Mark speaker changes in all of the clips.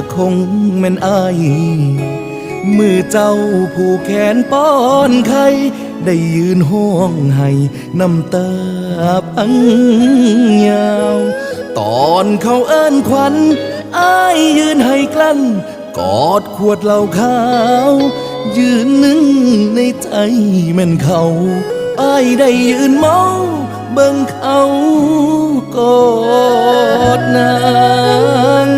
Speaker 1: กะคงแม่นอายมือเจ้าผู้แขนป้อนไข่ได้ยืนห้องให้น้ำตาพังยาว ตอนเขาเอิ้นควันอายยืนให้กลั้น กอดขวดเหล้าขาว ยืนนึ่งในใจแม่นเขาอายได้ยืนเมาเบิ่งเขากอดนาง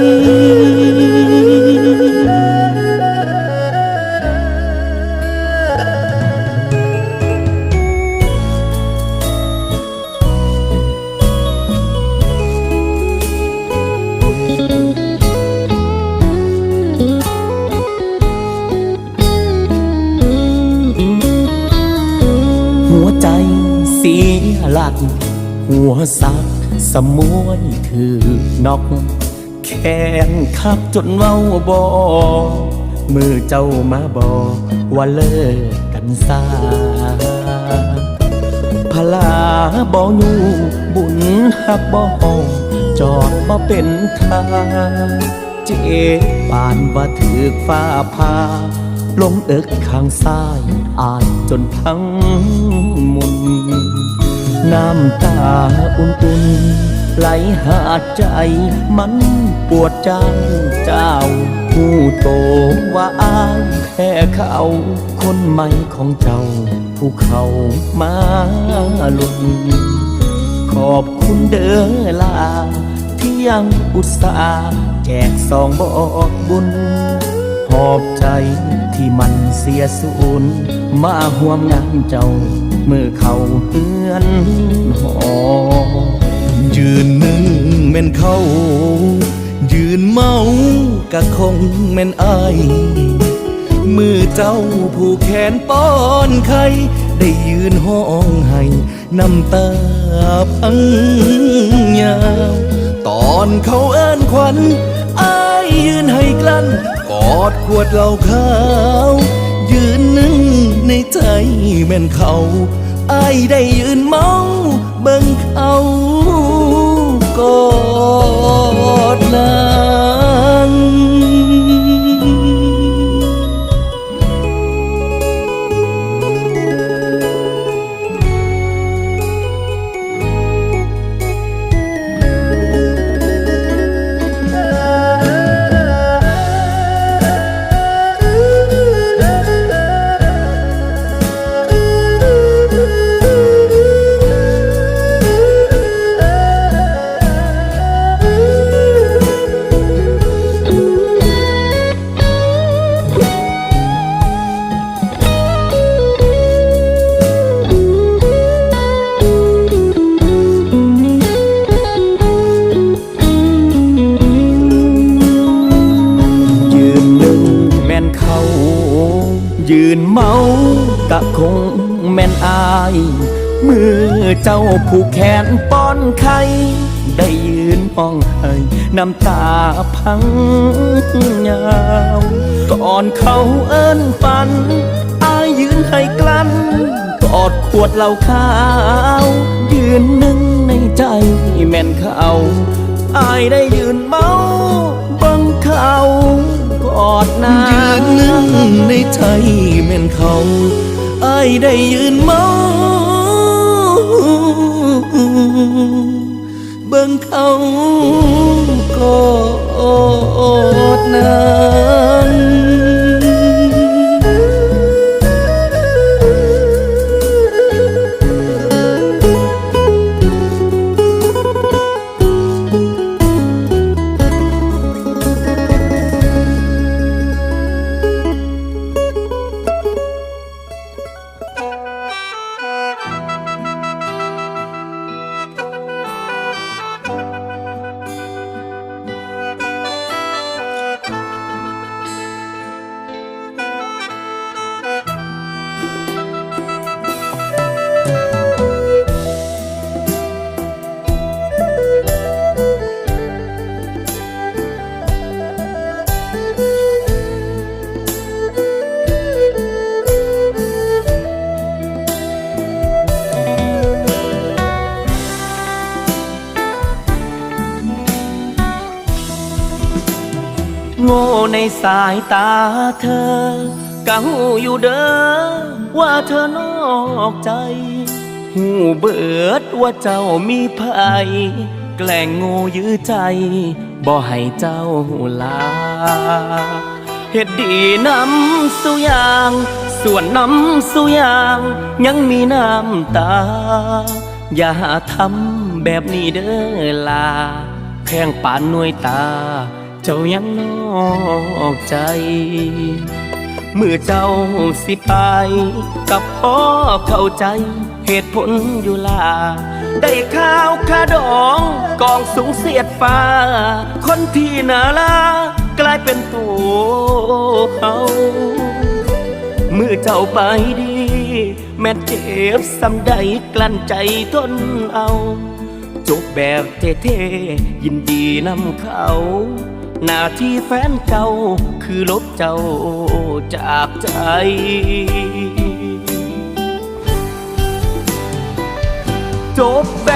Speaker 1: สักสมวยคือนอก แขนขับจนเว้าบอมือเจ้ามาบอกว่าเลิกกันซาพลาบอยูบุญหักบอหองจอดบ่เป็นทางเจ็บปานว่าถือฟ้าพาลงเอิกข้างซ้ายอายจนพังม น้ำตาอุ่นๆไหลหาใจมันปวดจังเจ้าหูโตว่าอายแพ้เขาคนใหม่ของเจ้าผู้เขามาลุนขอบคุณเด้อลา ที่ยังอุตส่าห์แจกซองบอกบุญขอบใจที่มันเสียสูญมาห่วมงานเจ้า มื่อเขาเฮือนหอยืนหนึ่งแม่นเขา ยืนเมากะคงแม่นอายมือเจ้าผู้แขนป้อนไข่ได้ยืนห้องให้น้ำตาพังยาวตอนเขาเอิ้นควันอายยืนให้กลั้น กอดขวดเหล้าขาว ยืนหนึ่ง ในใจแม่นเขาอายได้ยืนเมาเบิ่งเขากอดนา ยืนเมากะคงแม่นอาย มือเจ้าผู้แขนป้อนไข่ได้ยืนห้องให้น้ำตาพังยาวก่อนเขาเอิ้นฝัน อายยืนให้กลั้นกอดขวดเหล้าขาว ยืนหนึ่งในใจแม่นเขาอายได้ยืนเมาบังเขา อดนางยืนหนึ่งในใจแม่นเขาไอ้ได้ยืนเมาเบิ่งเขากอดนาง
Speaker 2: โง่
Speaker 1: ในสายตาเธอก็หูอยู่เด้อว่าเธอนอกใจ หูเบิดว่าเจ้ามีภัยแกล้งโง่ยื้อใจ บ่ให้เจ้าลาเฮ็ดดีน้ำสุยาง ส่วนน้ำสุยาง ยังมีน้ำตา อย่าทำแบบนี้เด้อลาแพงปานหน่วยตา เจ้ายังนอกใจ เมื่อเจ้าสิไป กับพ่อเข้าใจ เหตุผลอยู่ลา ได้ข้าวขาดองกองสูงเสียดฟ้า คนที่นาลากลายเป็นตัวเขาเมื่อเจ้าไปดี แม่เจ็บสำใดกลั้นใจทนเอาจบแบบเท่ๆยินดีนำเขา หน้าที่แฟนเก่าคือลบเจ้าจากใจจบแบ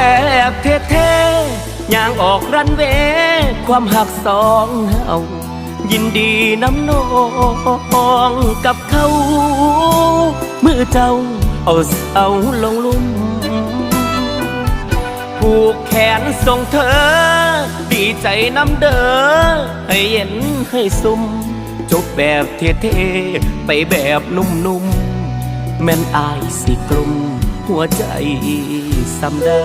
Speaker 1: บเท่ๆย่างออกรันเวความหักสองเฮายินดีน้ำนองกับเขาเมื่อเจ้าเอาเสาลงลุ่ม ผูกแขนส่งเธอ ดีใจน้ำเด้อให้เย็นให้ซุ่มจบแบบเท่ๆไปแบบนุ่มๆแม่นอายสิกลุ่มหัวใจสำได้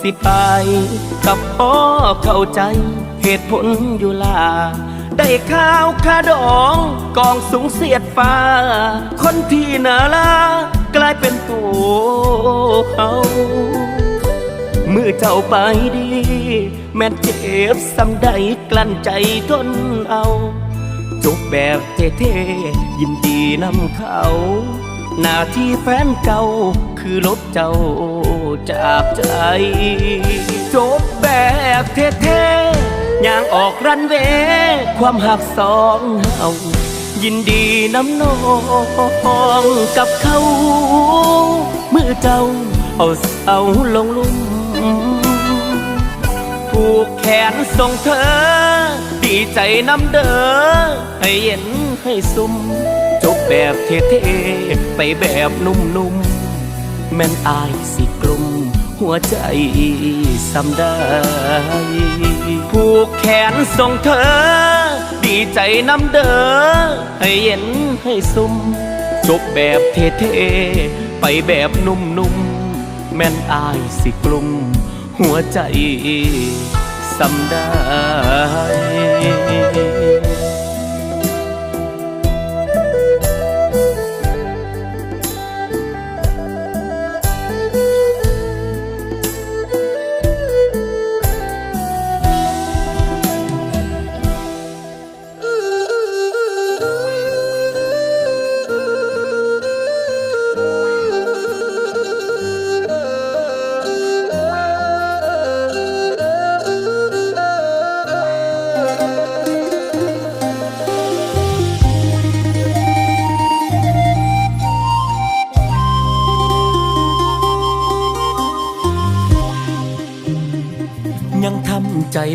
Speaker 1: สิไป กับพ่อเข้าใจ เหตุผลอยู่ลา ได้ข้าวขาดองกองสูงเสียดฟ้า คนที่น่าลากลายเป็นตัวเขาเมื่อเจ้าไปดี แม่เจ็บสำใดกลั้นใจทนเอา จบแบบเท่ๆยินดีนำเขา หน้าที่แฟนเก่าคือลบเจ้าจากใจ จบแบบเท่ๆย่างออกรันเวความหักสองเฮายินดีน้ำนองกับเขา เมื่อเจ้าเอาเสาลงลุ่มผูกแขนส่งเธอ ดีใจน้ำเด้อให้เย็นให้ซุ่ม แบบเท่ๆไปแบบนุ่มๆ แม่นอายสิกลุ่มหัวใจสำได้ผูกแขนส่งเธอ ดีใจน้ำเด้อให้เย็นให้ซุ่มจบแบบเท่ๆไปแบบนุ่มๆ แม่นอายสิกลุ่มหัวใจสำได้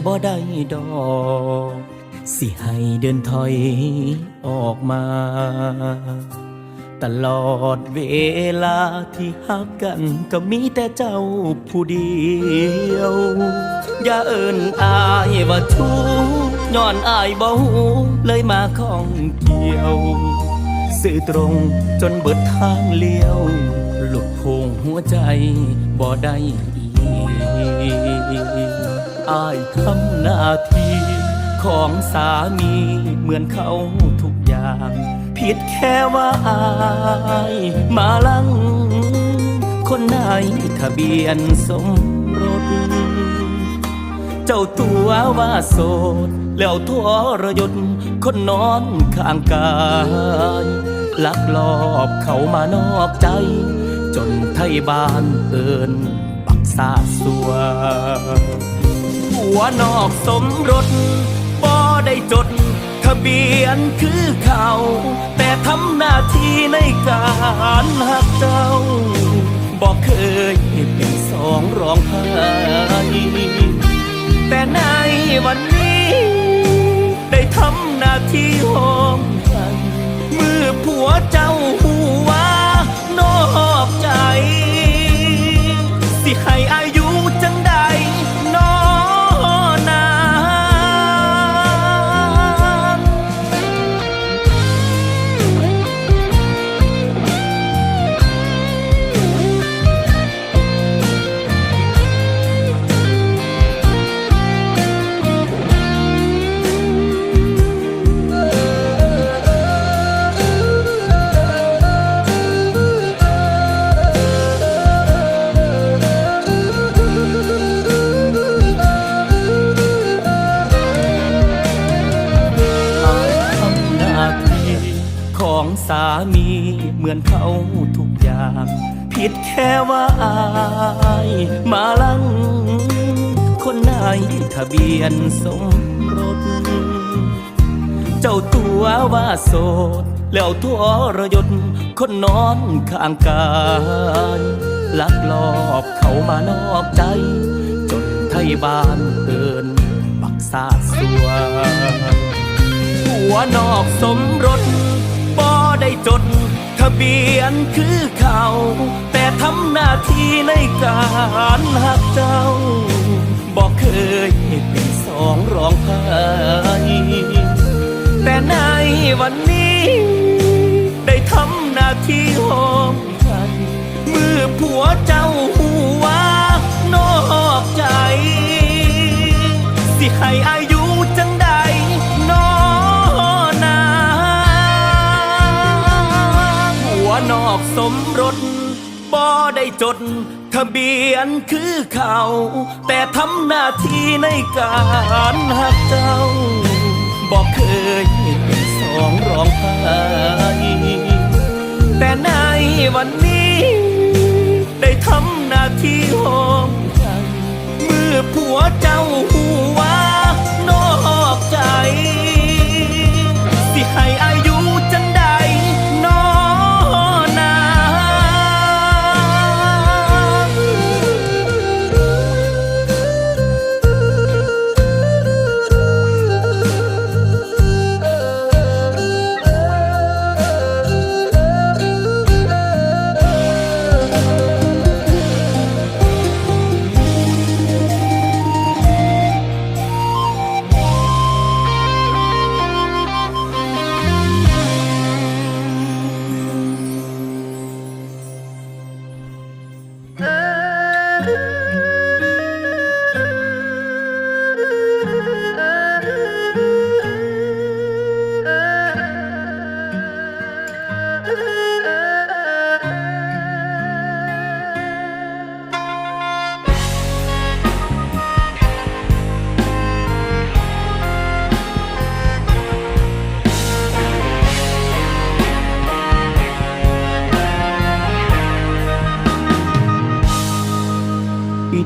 Speaker 1: บ่ได้ดอกสิให้เดินถอยออกมา ตลอดเวลาที่หักกันก็มีแต่เจ้าผู้เดียว อย่าเอิ้นอายว่าทูกย้อนอายบ่หูเลยมาข้องเกี่ยว สื่อตรงจนเบิดทางเลี้ยว หลุดโพงหัวใจบ่ได้อีก อายทำหน้าที่ของสามีเหมือนเขาทุกอย่าง ผิดแค่ว่าอายมาลัง คนไหนทะเบียนสมรส เจ้าตัวว่าโสด แล้วทรยศคนนอนข้างกายลักลอบเขามานอกใจ จนไทยบ้านเอินปักซาสัว ผัวนอกสมรสบ่ได้จด ทะเบียนคือเขา แต่ทำหน้าที่ในการหักเจ้า บอกเคยเป็นสองรองไห้แต่ในวันนี้ ได้ทำหน้าที่ห้องให้มือผัวเจ้าหูว่านอกใจ สิให้อาย มือนเขาทุกอย่าง ผิดแค่ว่าอายมาลัง คนไหนทะเบียนสมรส เจ้าตัวว่าโสด แล้วทรยศคนนอนข้างกายลักลอบเขามานอกใจ จนไทยบ้านเอินบักซาสัวผัวนอกสมรสบ่ได้จด ทะเบียนคือเขา แต่ทำหน้าที่ในการหักเจ้า บอกเคยเป็นสองรองไห้แต่ในวันนี้ ได้ทำหน้าที่ห้องให้มือผัวเจ้าหูว่านอกใจ สิให้อ ได้จดทะเบียนคือเขา แต่ทำหน้าที่ในการหักเจ้า บอกเคยเป็นสองรองไห้แต่ในวันนี้ ได้ทำหน้าที่ห้องใจมือผัวเจ้าหูว่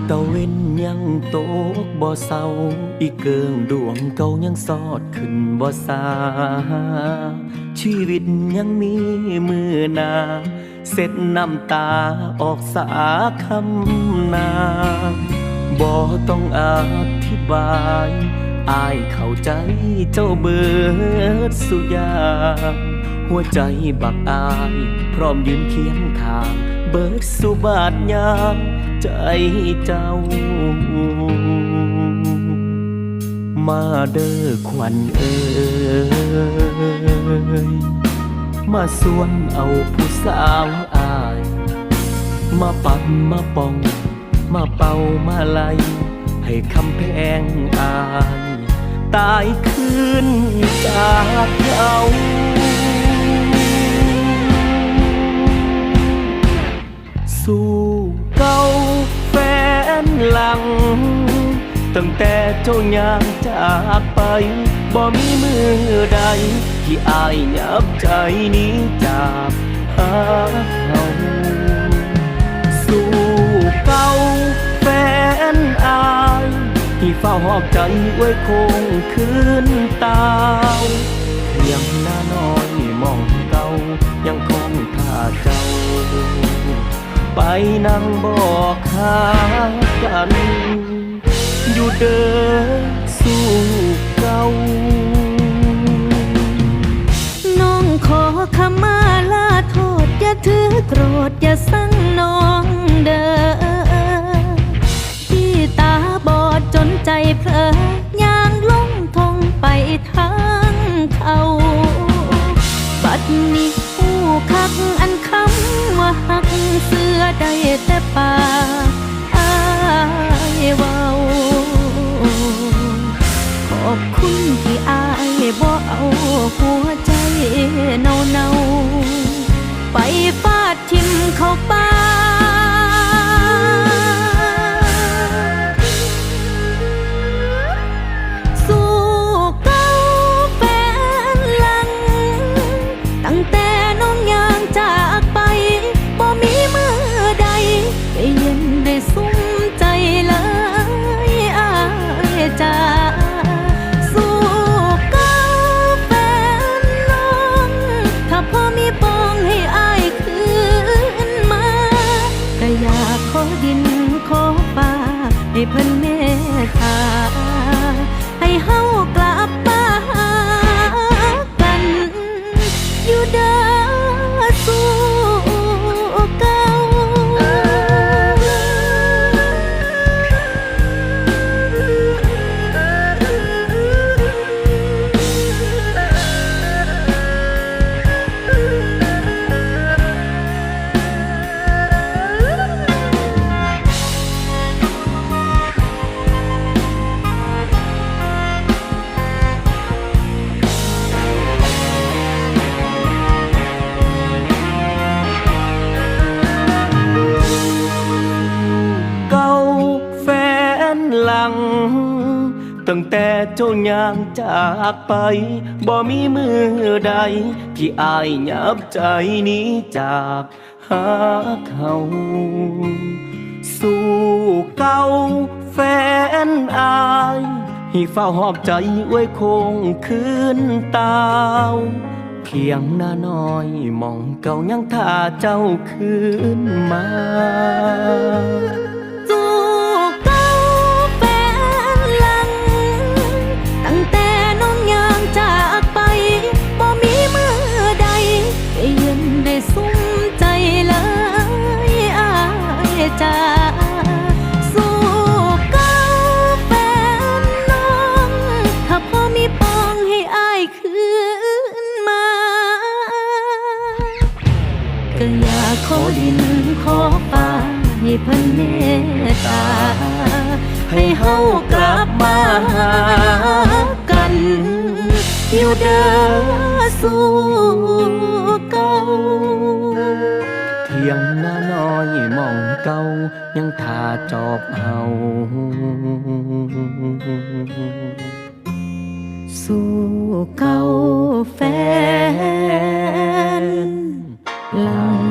Speaker 1: ตะเว้นยังโตกบ่เศร้า อีเกิงดวงเก่ายังสอดขึ้นบ่สา ชีวิตยังมีมือนาเสร็จน้ำตาออกสาคำนาบ่ต้องอธิบายอายเข้าใจเจ้าเบิดสุยา หัวใจบักอาย พร้อมยืนเคียงขาง เบิดสุบาทยาม ใจเจ้า มาเด้อควันเอ้ยมาสวนเอาผู้สาวอาย มาปั่นมาปอง มาเป่ามาไลให้คำแพงอายตายคืนจากเขาสู้ ตั้งแต่เจ้าย่างจากไป บ่มีมือใด ที่อายยับใจนี้จากหาเขาสู่เก่าแฟนอายที่เฝ้าหอบใจไว้คงคืนตาวเพียงหน้าน้อยมองเก่ายังคงท่าเจ้า ไปนั่งบอกหากัน อยู่เดินสู่เก่า
Speaker 2: น้องขอขมาลาโทษ อย่าถือโกรธ อย่าสั่งน้อง ตั้งแต่เจ้าย่างจากไป บ่มีมือใด
Speaker 1: ที่อายยับใจนี้จากหาเขาสู่เก่าแฟนอายให้เฝ้าหอบใจไว้คงคืนตาวเพียงหน้าน้อยมองเก่ายังท่าเจ้าคืนมา
Speaker 2: ขอดินขอฟ้าให้เพิ่นเมตตา ให้เฮากลับมาหากันอยู่เด้อสู่เก่า
Speaker 1: เพียงหน้าน้อยมองเก่ายังท่าจอบเฮา
Speaker 2: สู่เก่าแฟนหลัง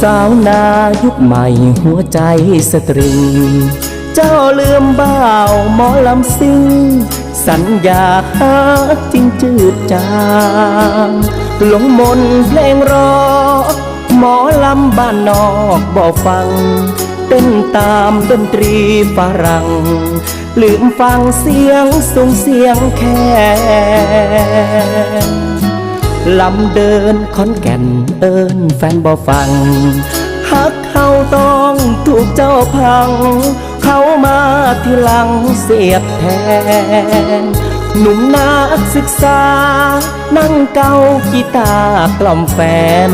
Speaker 1: สาวนายุคใหม่หัวใจสตริง เจ้าลืมบ่าวหมอลำซิง สัญญาหาจริงจืดจางหลงมนเพลงรอ หมอลำบ้านนอกบ่ฟังเป็นตามดนตรีฝรั่ง ลืมฟังเสียงส่งเสียงแคน ลำเดินคอนแก่นเอินแฟนบ่ฟังฮักเขาต้องถูกเจ้าพัง เขามาที่หลังเสียบแทนหนุ่มนักศึกษา นั่งเกากีตาร์กล่อมแฟน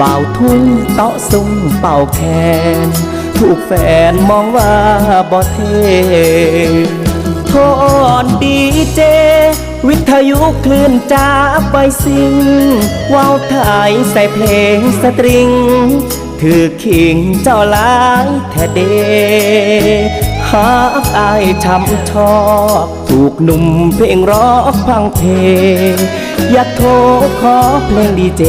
Speaker 1: บ่าวทุ่งเตาะซุ่งเป่าแคนถูกแฟนมองว่าบ่เทโทษดีเจ วิทยุคลื่นจ้าไปสิงว้าวถ่ายใส่เพลงสตริง ถือขิงเจ้าลายแท้เดหากอายช้ำชอบถูกหนุ่มเพลงร็อกพังเพอยากโทรขอเพลงดีเจ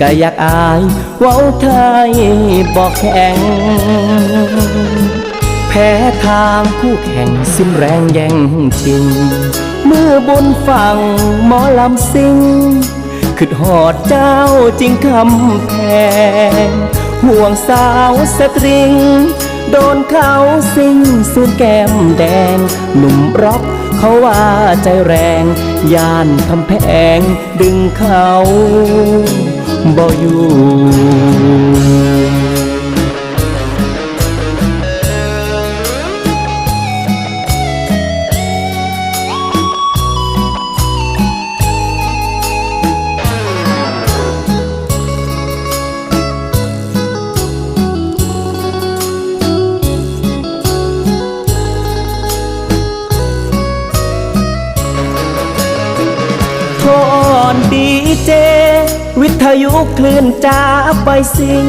Speaker 1: ก็อยากอายเว้าไทยบอกแข็ง พ้ทางคู่แข่งสิ้นแรงแย่งชิงเมื่อบนฝั่งหมอลำซิงขึ้นหอดเจ้าจริงคำแพงห่วงสาวสตริง โดนเขาซิงสูดแก้มแดง หนุ่มร็อกเขาว่าใจแรงย่านคำแพงดึงเขาบ่อยู่ โทษดีเจ วิทยุคลื่นจ้าไปสิง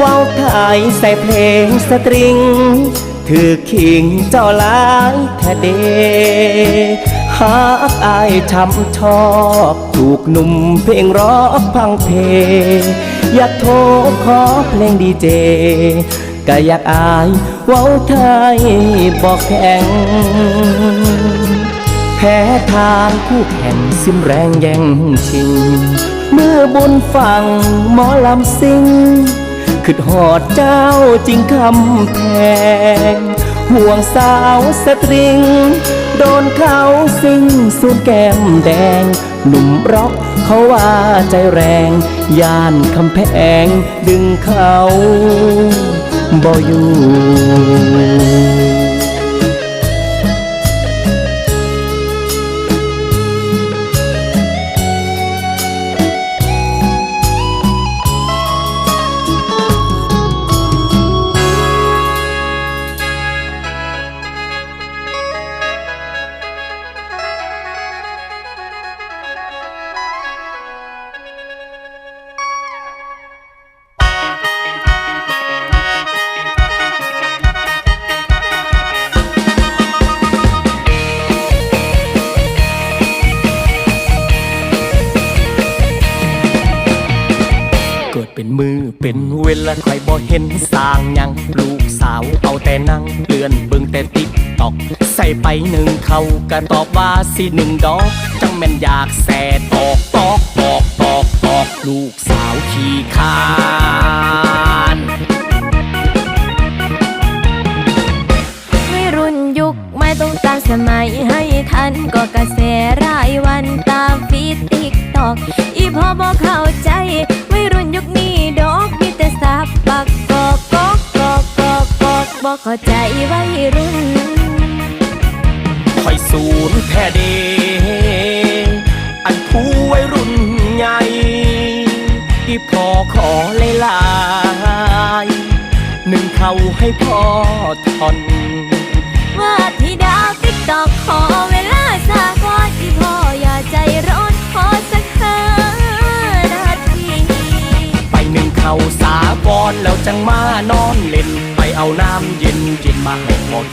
Speaker 1: ว้าวถ่ายใส่เพลงสตริง ถือขิงเจ้าลายแทเดหากอายช้ำชอบ ถูกหนุ่มเพลงร็อกพังเพอยากโทรขอเพลงดีเจก็อยากอายว้าวไทยบอกแข็ง แพ้ทางคู่แข่งสิ้นแรงแย่งชิง เมื่อบนฝั่งหมอลำซิงขึ้นหอดเจ้าจริงคำแพง ห่วงสาวสตริง โดนเขาซิงสูนแก้มแดง หนุ่มร็อกเขาว่าใจแรง ย่านคำแพงดึงเขาบ่อยู่ สิหนึ่งดอก จังแม่นอยากแส่ตอกตอกตอกตอกตอกลูกสาวขี้คร้า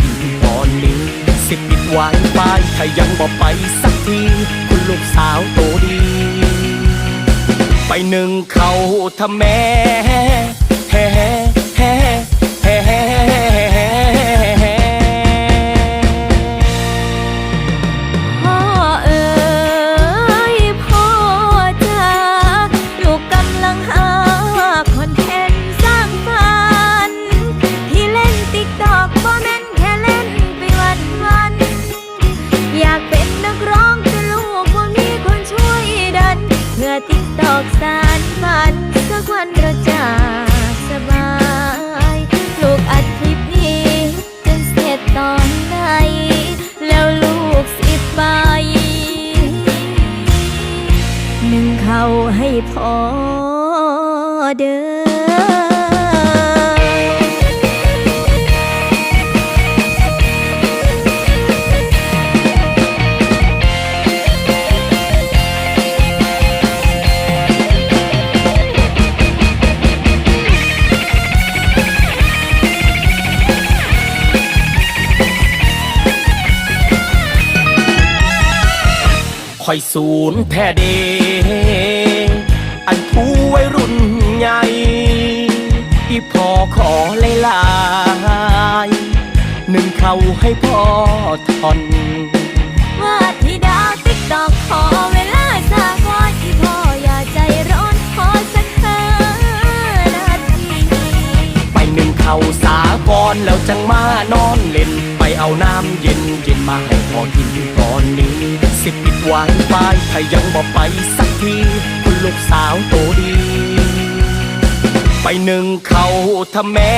Speaker 2: มาให้พอกินตอน
Speaker 1: นี้สิปิดวางไปถ้ายังบอกไปสักที คุณลูกสาวโตดี ไปหนึ่งเขาทำแม่แฮ่แฮ่แฮ่ เด้อ่อยศูนย์แท้เดอันผู้ไว้รู้ อีพอขอหลายๆหนึ่งเขาให้พ่อทอน
Speaker 3: ว่าที่ดาวติ๊กตอกขอเวลาสักวันที่พ่ออย่าใจร้อนขอสักห้านาที
Speaker 1: ไปหนึ่งเขาสาก่อนแล้วจังมานอนเล่น ไปเอาน้ำเย็นเย็นมาให้พอกินตอนนี้สิบปิดวางไปถ้ายังบอกไปสักที คุณลูกสาวโตดี ไปหนึ่งเขาทำแม่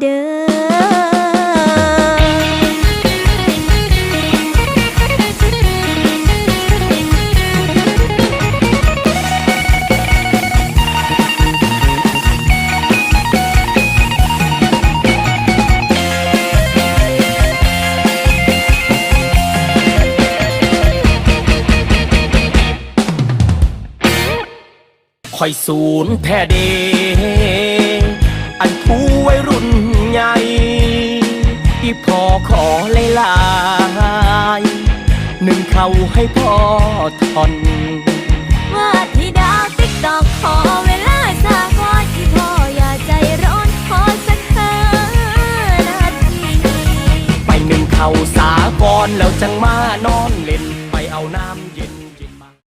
Speaker 3: เด้อคอ
Speaker 1: ยศูนย์แท้เด อีพอขอหลายๆหนึ่งเขาให้พ่อทอน
Speaker 3: ว่าที่ดาวติ๊กตอกขอเวลาสักวันที่พ่ออย่าใจร้อนขอสักห้านาที
Speaker 1: ไปหนึ่งเขาสาก่อนแล้วจังมานอนเล่นไปเอาน้ำ